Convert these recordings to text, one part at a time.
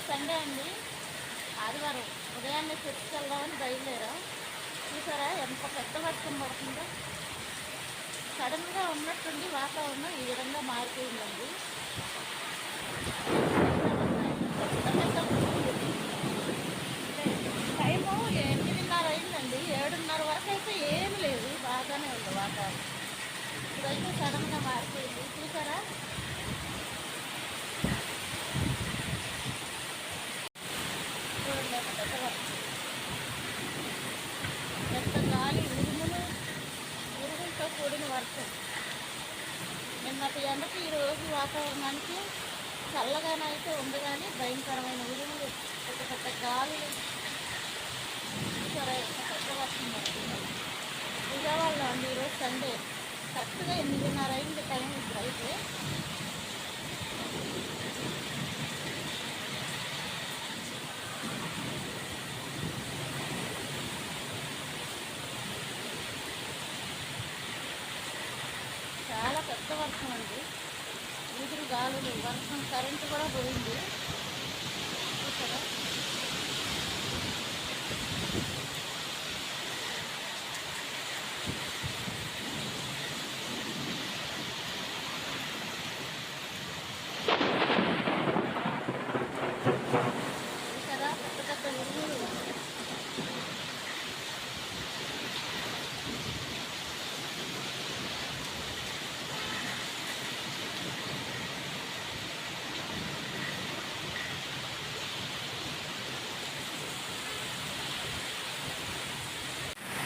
ఈరోజు సండే అండి. ఆదివారం. ఉదయాన్నే చర్చికి వెళ్దామని బయలుదేరాం. చూసారా ఎంత పెద్ద వర్షం పడుతుందో. సడన్గా ఉన్నట్టుండి వాతావరణం. ఈ విధంగా మారిపోయిందండి. టైము ఎనిమిదిన్నర అయిందండి. ఏడున్నర వరకు అయితే ఏమి లేదు. బాగానే ఉంది వాతావరణం. ఇప్పుడైతే సడన్గా మారి చూసారా చూడండి ఎంత పెద్ద వర్షం ఎంత గాలి ఉరుములు ఉరుములతో వర్షం నిన్నటి ఎండకి ఈరోజు వాతావరణానికి చల్లగానైతే ఉంది కానీ భయంకరమైన ఉరుములు పెద్ద పెద్ద గాలి సరే పెద్ద వర్షం పడుతుంది విజయవాడలో అండి ఈరోజు సండే. కరెక్ట్గా ఎనిమిదిన్నర అయింది టైం ఇప్పుడు అయితే పెద్ద వర్షం అండి. ఎదురు గాలులు వర్షం కరెంటు కూడా పోయింది చూసారా చూసారా పెద్ద పెద్ద ఉరుములు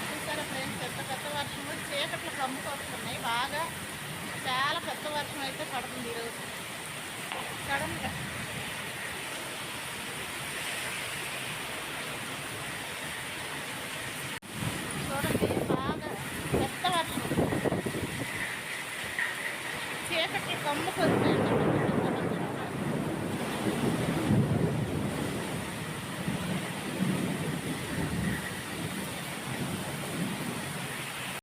చూసారా ఫ్రెండ్స్ పెద్ద పెద్ద వర్షం చీకట్లు కమ్ముకొస్తున్నాయి బాగా చాలా పెద్ద వర్షం అయితే పడుతుంది ఈరోజు. సడన్గా చూడండి బాగా పెద్ద వర్షం. చీకట్లు కమ్ముకొస్తున్నాయి